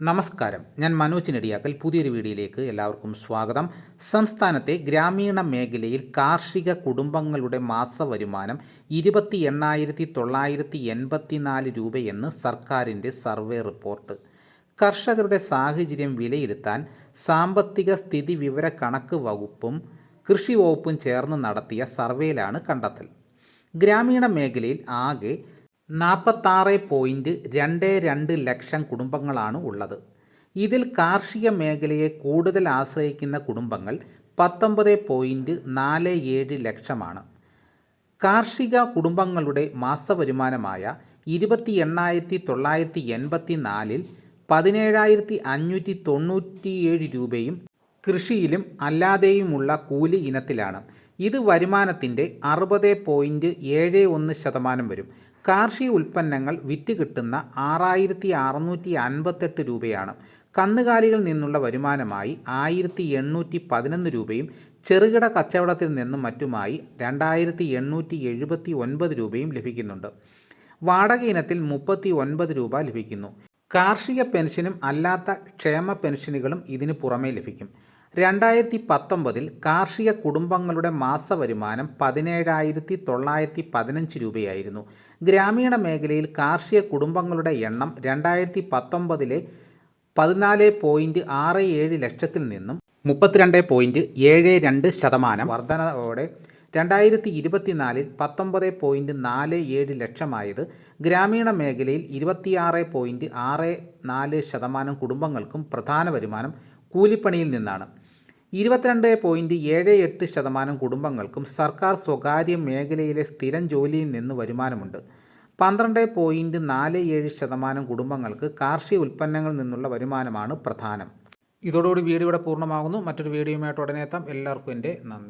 നമസ്കാരം. ഞാൻ മനോജ് നെടിയാക്കൽ. പുതിയൊരു വീഡിയോയിലേക്ക് എല്ലാവർക്കും സ്വാഗതം. സംസ്ഥാനത്തെ ഗ്രാമീണ മേഖലയിൽ കാർഷിക കുടുംബങ്ങളുടെ മാസ വരുമാനം ഇരുപത്തി എണ്ണായിരത്തി തൊള്ളായിരത്തി എൺപത്തിനാല് രൂപയെന്ന് സർക്കാരിന്റെ സർവേ റിപ്പോർട്ട്. കർഷകരുടെ സാഹചര്യം വിലയിരുത്താൻ സാമ്പത്തിക സ്ഥിതി വിവര കണക്ക് വകുപ്പും കൃഷി വകുപ്പും ചേർന്ന് നടത്തിയ സർവേയിലാണ് കണ്ടെത്തൽ. ഗ്രാമീണ മേഖലയിൽ ആകെ നാൽപ്പത്താറ് പോയിന്റ് രണ്ട് രണ്ട് ലക്ഷം കുടുംബങ്ങളാണ് ഉള്ളത്. ഇതിൽ കാർഷിക മേഖലയെ കൂടുതൽ ആശ്രയിക്കുന്ന കുടുംബങ്ങൾ പത്തൊമ്പത് പോയിന്റ് നാല് ഏഴ് ലക്ഷമാണ്. കാർഷിക കുടുംബങ്ങളുടെ മാസവരുമാനമായ ഇരുപത്തി എണ്ണായിരത്തി തൊള്ളായിരത്തി എൺപത്തി നാലിൽ പതിനേഴായിരത്തി അഞ്ഞൂറ്റി തൊണ്ണൂറ്റിയേഴ് രൂപയും കൃഷിയിലും അല്ലാതെയുമുള്ള കൂലി ഇനത്തിലാണ്. ഇത് വരുമാനത്തിന്റെ അറുപത് പോയിന്റ് ഏഴ് ഒന്ന് ശതമാനം വരും. കാർഷിക ഉൽപ്പന്നങ്ങൾ വിറ്റ് കിട്ടുന്ന ആറായിരത്തി അറുന്നൂറ്റി അൻപത്തെട്ട് രൂപയാണ്. കന്നുകാലികളിൽ നിന്നുള്ള വരുമാനമായി ആയിരത്തി എണ്ണൂറ്റി പതിനൊന്ന് രൂപയും ചെറുകിട കച്ചവടത്തിൽ നിന്നും മറ്റുമായി രണ്ടായിരത്തി എണ്ണൂറ്റി എഴുപത്തി ഒൻപത് രൂപയും ലഭിക്കുന്നുണ്ട്. വാടക ഇനത്തിൽ മുപ്പത്തി ഒൻപത് രൂപ ലഭിക്കുന്നു. കാർഷിക പെൻഷനും അല്ലാത്ത ക്ഷേമ പെൻഷനുകളും ഇതിന് പുറമേ ലഭിക്കും. രണ്ടായിരത്തി പത്തൊമ്പതിൽ കാർഷിക കുടുംബങ്ങളുടെ മാസവരുമാനം പതിനേഴായിരത്തി തൊള്ളായിരത്തി പതിനഞ്ച് രൂപയായിരുന്നു. ഗ്രാമീണ മേഖലയിൽ കാർഷിക കുടുംബങ്ങളുടെ എണ്ണം രണ്ടായിരത്തി പത്തൊമ്പതിലെ പതിനാല് പോയിന്റ് ആറ് ഏഴ് ലക്ഷത്തിൽ നിന്നും മുപ്പത്തിരണ്ട് പോയിന്റ് ഏഴ് രണ്ട് ശതമാനം വർധനയോടെ രണ്ടായിരത്തി ഇരുപത്തിനാലിൽ പത്തൊമ്പത് പോയിന്റ് നാല് ഏഴ് ലക്ഷമായത് ഗ്രാമീണ മേഖലയിൽ ഇരുപത്തിയാറ് പോയിന്റ് ആറ് നാല് ശതമാനം കുടുംബങ്ങൾക്കും പ്രധാന വരുമാനം കൂലിപ്പണിയിൽ നിന്നാണ്. ഇരുപത്തിരണ്ട് പോയിന്റ് ഏഴ് എട്ട് ശതമാനം കുടുംബങ്ങൾക്കും സർക്കാർ സ്വകാര്യ മേഖലയിലെ സ്ഥിരം ജോലിയിൽ നിന്ന് വരുമാനമുണ്ട്. പന്ത്രണ്ട് പോയിന്റ് നാല് ഏഴ് ശതമാനം കുടുംബങ്ങൾക്ക് കാർഷിക ഉൽപ്പന്നങ്ങളിൽ നിന്നുള്ള വരുമാനമാണ് പ്രധാനം. ഇതോടുകൂടി വീഡിയോ ഇവിടെ പൂർണമാകുന്നു. മറ്റൊരു വീഡിയോയുമായിട്ട് ഉടനെ എത്താം. എല്ലാവർക്കും എന്റെ നന്ദി.